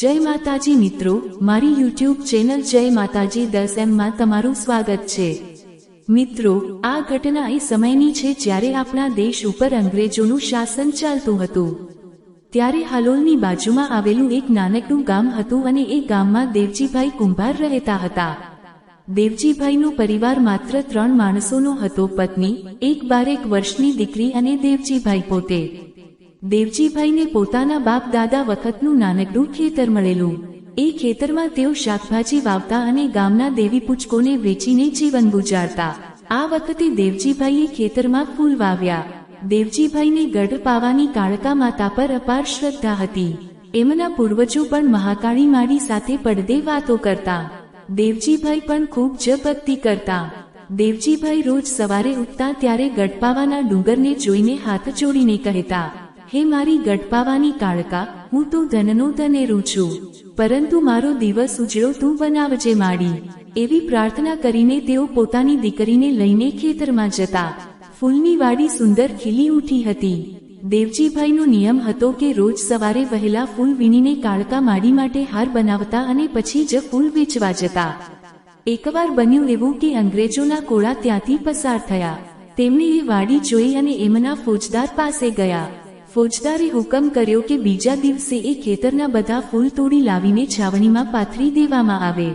જય માતાજી મિત્રો, મારી યુટ્યુબ ચેનલ જય માતાજી દસ એમમાં તમારું સ્વાગત છે. મિત્રો, આ ઘટના એ સમયની છે જ્યારે આપણા દેશ ઉપર અંગ્રેજોનું શાસન ચાલતું હતું. ત્યારે હાલોલની બાજુમાં આવેલું એક નાનકડું ગામ હતું અને એ ગામમાં દેવજીભાઈ કુંભાર રહેતા હતા. દેવજીભાઈનો પરિવાર માત્ર ત્રણ માણસોનો હતો, પત્ની, એક બારેક વર્ષની દીકરી અને દેવજીભાઈ પોતે. દેવજીભાઈને પોતાના બાપ દાદા વખતનું નાનકડું ખેતર મળેલું. એ ખેતરમાં તેઓ શાકભાજી વાવતા અને ગામના દેવી પૂચકોને વેચીને જીવન ગુજારતા. આ વખતે દેવજીભાઈએ ખેતરમાં ફૂલ વાવ્યા. દેવજીભાઈને ગઢ પાવાની કાળકા માતા પર અપાર શ્રદ્ધા હતી. એમના પૂર્વજો પણ મહાકાળી માડી સાથે પડદે વાતો કરતા. દેવજીભાઈ પણ ખૂબ જપત્તિ કરતા. દેવજીભાઈ રોજ સવારે ઉઠતા ત્યારે ગઢપાવાના ડુંગરને જોઈને હાથ જોડીને કહેતા હે મારી ગઢપાવાની કાળકા, હું તો ધનનો ધનેરું છું. પરંતુ મારો દિવસ ઉજળો તું બનાવજે માડી એવી પ્રાર્થના કરીને તેઓ પોતાની દીકરીને લઈને ખેતરમાં જતા. ફૂલની વાડી સુંદર ખીલી ઉઠી હતી. દેવજીભાઈનો નિયમ હતો કે રોજ સવારે વહેલા ફૂલ વીણીને કાળકા માડી માટે હાર બનાવતા અને પછી જ ફૂલ વેચવા જતા. એકવાર બન્યું એવું કે અંગ્રેજોના કોળા ત્યાંથી પસાર થયા. તેમણે એ વાડી જોઈ અને એમના ફોજદાર પાસે ગયા. ફોજદારે હુકમ કર્યો કે બીજા દિવસે એ ખેતરના બધા ફૂલ તોડી લાવીને છાવણીમાં પાથરી દેવામાં આવે.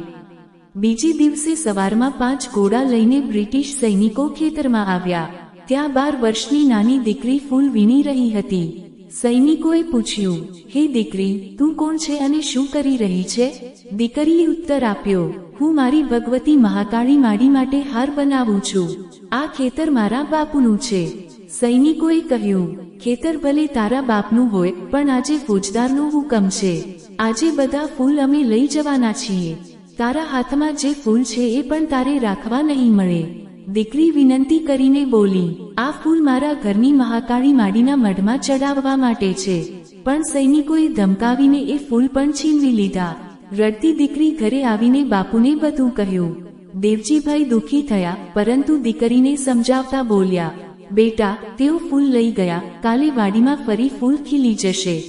બીજે દિવસે સવારમાં પાંચ ઘોડા લઈને બ્રિટિશ સૈનિકો ખેતરમાં આવ્યા. ત્યાં બાર વર્ષની નાની દીકરી ફૂલ વીણી રહી હતી. સૈનિકોએ પૂછ્યું, હે દીકરી, તું કોણ છે અને શું કરી રહી છે? દીકરીએ ઉત્તર આપ્યો, હું મારી ભગવતી મહાકાળી માડી માટે હાર બનાવું છું. આ ખેતર મારા બાપુનું છે. સૈનિકોએ કહ્યું, ખેતર ભલે તારા બાપનું હોય, પણ આજે ફોજદારનો હુકમ છે. આજે બધા ફૂલ અમે લઈ જવાના છીએ. તારા હાથમાં જે ફૂલ છે એ પણ તારે રાખવા નહીં મળે. દીકરી વિનંતી કરીને બોલી, આ ફૂલ મારા ઘરની મહાકાળી માડીના મઢમાં ચડાવવા માટે છે. પણ સૈનિકોએ ધમકાવીને એ ફૂલ પણ છીનવી લીધા. રડતી દીકરી ઘરે આવીને બાપુને બધું કહ્યું. દેવજીભાઈ દુઃખી થયા, પરંતુ દીકરીને સમજાવતા બોલ્યા બેટા, તેઓ ફૂલ લઈ ગયા, કાલે વાડીમાં ફરી ફૂલ ખીલી જશે.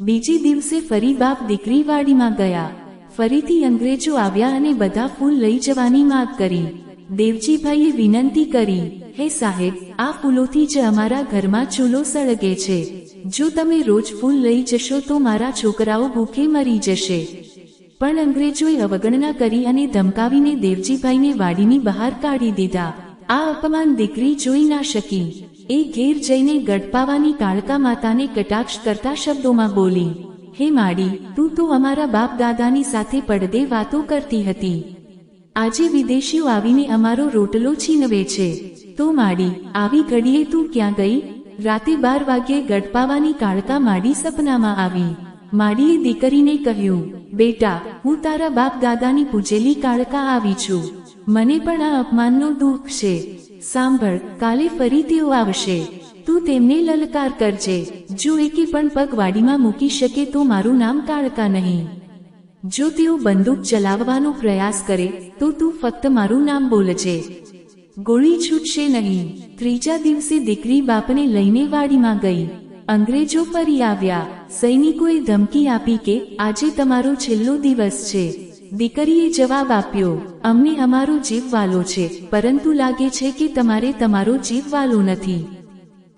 બીજી દિવસે ફરી બાપ દીકરી વાડીમાં ગયા. ફરીથી અંગ્રેજો આવ્યા અને બધા ફૂલ લઈ જવાની માંગ કરી. દેવજીભાઈએ વિનંતી કરી, હે સાહેબ, આ ફૂલોથી જ અમારા ઘરમાં ચૂલો સળગે છે. જો તમે રોજ ફૂલ લઈ જશો તો મારા છોકરાઓ ભૂખે મરી જશે. પણ અંગ્રેજોએ અવગણના કરી અને ધમકાવીને દેવજીભાઈને વાડીની બહાર કાઢી દીધા. આ અપમાન દીકરી જોઈ ના શકી. એ ઘેર જઈને ગડપાવાની કાળકા માતાને કટાક્ષ કરતા શબ્દોમાં બોલી, હે માડી, તું તો અમારા બાપ દાદાની સાથે પડદે વાતો કરતી હતી. આજે વિદેશીઓ આવીને અમારો રોટલો છીનવે છે. તો માડી, આવી ઘડીએ તું ક્યાં ગઈ? રાતે બાર વાગ્યે ગડપાવાની કાળકા માડી સપનામાં આવી. માડીએ દીકરીને કહ્યું, બેટા, હું તારા બાપ દાદાની પૂજેલી કાળકા આવી છું. મને પણ આ અપમાનનો દુઃખ છે. સાંભળ, કાલે ફરી તેઓ આવશે. તું તેમને લલકાર કરજે. જો એકે પણ પગ વાડીમાં મૂકી શકે તો મારું નામ કાળકા નહીં. જો તેઓ બંદૂક ચલાવવાનો પ્રયાસ કરે, તો તું ફક્ત મારું નામ બોલજે. ગોળી છૂટશે નહીં. ત્રીજા દિવસે દીકરી બાપને લઈને વાડીમાં ગઈ. અંગ્રેજો ફરી આવ્યા. સૈનિકોએ ધમકી આપી કે, આજે તમારો છેલ્લો દિવસ છે. દીકરીએ જવાબ આપ્યો, અમને અમારો જીવ વાલો છે, પરંતુ લાગે છે કે તમારે તમારો જીવ વાલો નથી.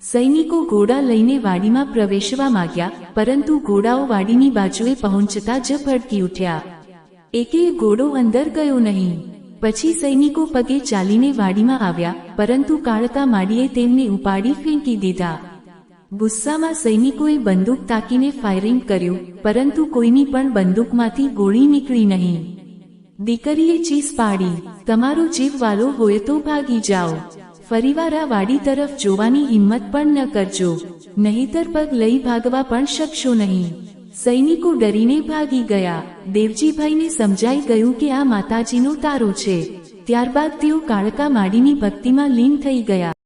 સૈનિકો ઘોડા લઈને વાડીમાં પ્રવેશવા માંગ્યા, પરંતુ ઘોડાઓ વાડીની બાજુએ પહોંચતા જ ભડકી ઉઠ્યા. એકે ઘોડો અંદર ગયો નહીં. પછી સૈનિકો પગે ચાલીને વાડીમાં આવ્યા, પરંતુ કાળતા માડીએ તેમને ઉપાડી ફેંકી દીધા. ગુસ્સામાં સૈનિકોએ બંદૂક તાકીને ફાયરિંગ કર્યું, પરંતુ કોઈની પણ બંદૂકમાંથી ગોળી નીકળી નહીં. દીકરીએ ચીસ પાડી, તમારો જીવ વાલો હોય તો ભાગી જાઓ. ફરીવાર આ વાડી તરફ જોવાની હિંમત પણ ન કરજો. નહીતર પગ લઈ ભાગવા પણ શકશો નહીં. સૈનિકો ડરીને ભાગી ગયા. દેવજીભાઈને સમજાઈ ગયું કે આ માતાજીનો તારો છે. ત્યારબાદ તેઓ કાળકા માડીની ભક્તિમાં લીન થઈ ગયા.